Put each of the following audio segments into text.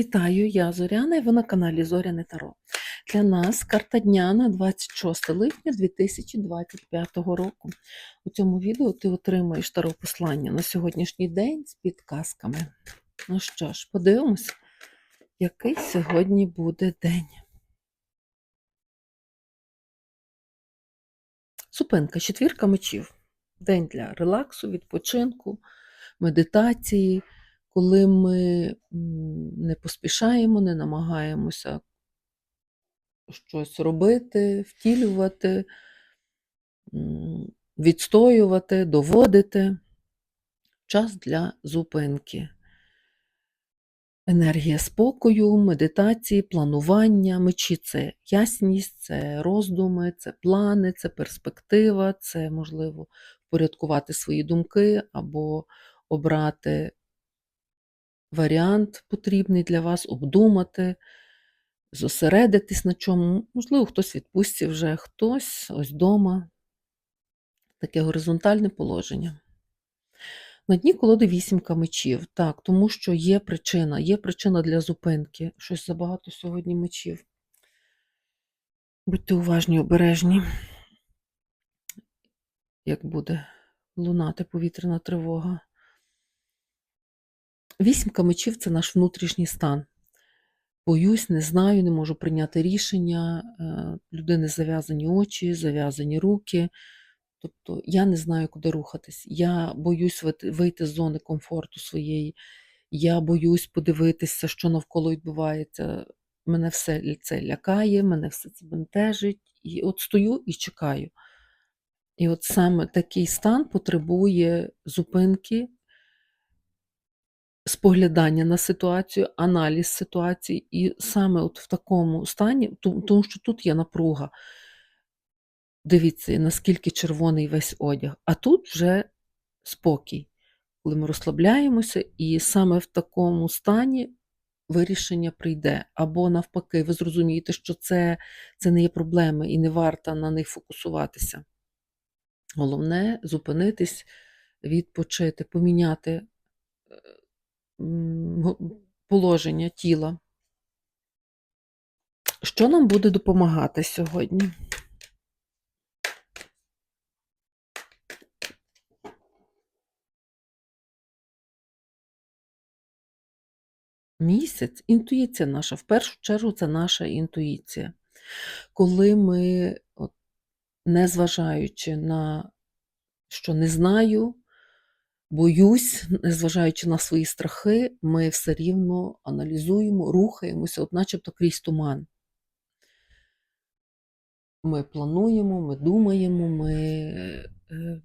Вітаю, я Зоряна і ви на каналі Зоряне Таро. Для нас карта дня на 26 липня 2025 року. У цьому відео ти отримаєш таро послання на сьогоднішній день з підказками. Ну що ж, подивимось, який сьогодні буде день. Зупинка, четвірка мечів. День для релаксу, відпочинку, медитації, коли ми не поспішаємо, не намагаємося щось робити, втілювати, відстоювати, доводити. Час для зупинки. Енергія спокою, медитації, планування, мечі це ясність, це роздуми, це плани, це перспектива, це можливо впорядкувати свої думки або обрати варіант потрібний для вас, обдумати, зосередитись на чому. Можливо, хтось відпустці вже, хтось ось вдома. Таке горизонтальне положення. На дні колоди вісімка мечів. Так, тому що є причина, є причина для зупинки. Щось забагато сьогодні мечів. Будьте уважні, обережні, як буде лунати повітряна тривога. Вісімка мечів це наш внутрішній стан. Боюсь, не знаю, не можу прийняти рішення. е, Людини зав'язані очі, зав'язані руки. Тобто я не знаю, куди рухатись. Я боюсь вийти- з зони комфорту своєї. Я боюсь подивитися, що навколо відбувається. Мене все це лякає, мене все це бентежить. І от стою і чекаю. І от саме такий стан потребує зупинки, споглядання на ситуацію, аналіз ситуації. І саме от в такому стані, тому що тут є напруга. Дивіться, наскільки червоний весь одяг. А тут вже спокій, коли ми розслабляємося, і саме в такому стані вирішення прийде. Або навпаки, ви зрозумієте, що це, це не є проблеми і не варто на них фокусуватися. Головне зупинитись, відпочити, поміняти е, положення тіла. Що нам буде допомагати сьогодні? Місяць інтуїція наша. В першу чергу це наша інтуїція. Коли ми, от, незважаючи на що не знаю, боюсь, незважаючи на свої страхи, ми все рівно аналізуємо, рухаємося, от начебто крізь туман. Ми плануємо, ми думаємо, ми, е,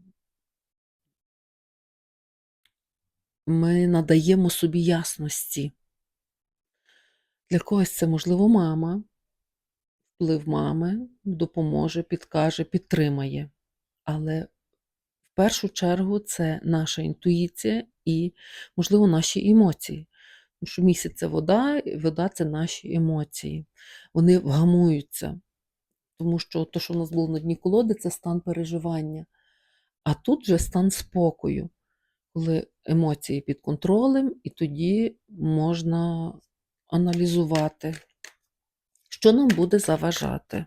ми надаємо собі ясності. Для когось це, можливо, мама, вплив мами допоможе, підкаже, підтримає. Але першу чергу це наша інтуїція і, можливо, наші емоції. Тому що місяць це вода, і вода це наші емоції. Вони вгамуються. Тому що те, що в нас було на дні колоди, це стан переживання. А тут вже стан спокою, коли емоції під контролем, і тоді можна аналізувати, що нам буде заважати.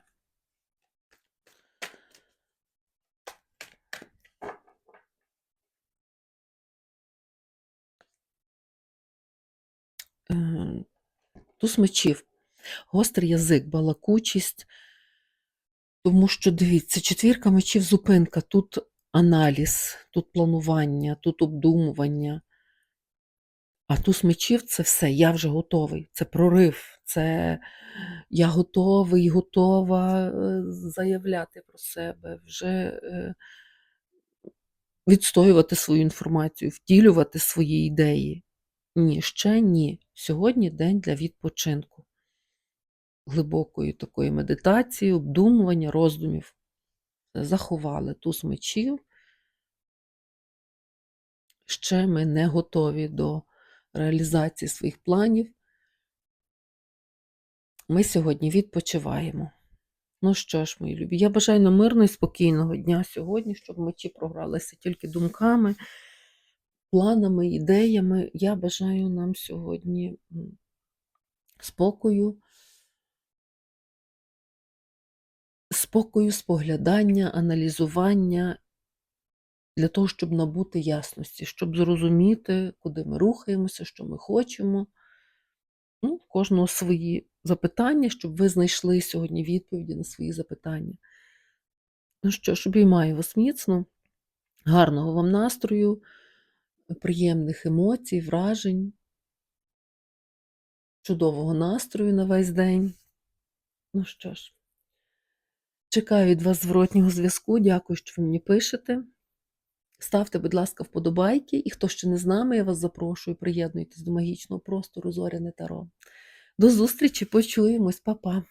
Туз мечів, гострий язик, балакучість. Тому що, дивіться, четвірка мечів зупинка, тут аналіз, тут планування, тут обдумування. А туз мечів це все, я вже готовий, це прорив, це я готовий, готова е, заявляти про себе, вже е, відстоювати свою інформацію, втілювати свої ідеї. Ні, ще ні. Сьогодні день для відпочинку, глибокої такої медитації, обдумування, роздумів. Заховали туз мечів. Ще ми не готові до реалізації своїх планів. Ми сьогодні відпочиваємо. Ну що ж, мої любі, я бажаю нам мирного і спокійного дня сьогодні, щоб мечі програлися тільки думками, планами, ідеями. Я бажаю нам сьогодні спокою, спокою, споглядання, аналізування для того, щоб набути ясності, щоб зрозуміти, куди ми рухаємося, що ми хочемо. Ну, кожного свої запитання, щоб ви знайшли сьогодні відповіді на свої запитання. Ну що ж, обіймаю вас міцно, гарного вам настрою, приємних емоцій, вражень, чудового настрою на весь день. Ну що ж, чекаю від вас зворотнього зв'язку. Дякую, що ви мені пишете. Ставте, будь ласка, вподобайки, і хто ще не з нами, я вас запрошую, приєднуйтесь до магічного простору Зоряне Таро. До зустрічі, почуємось, Па-па!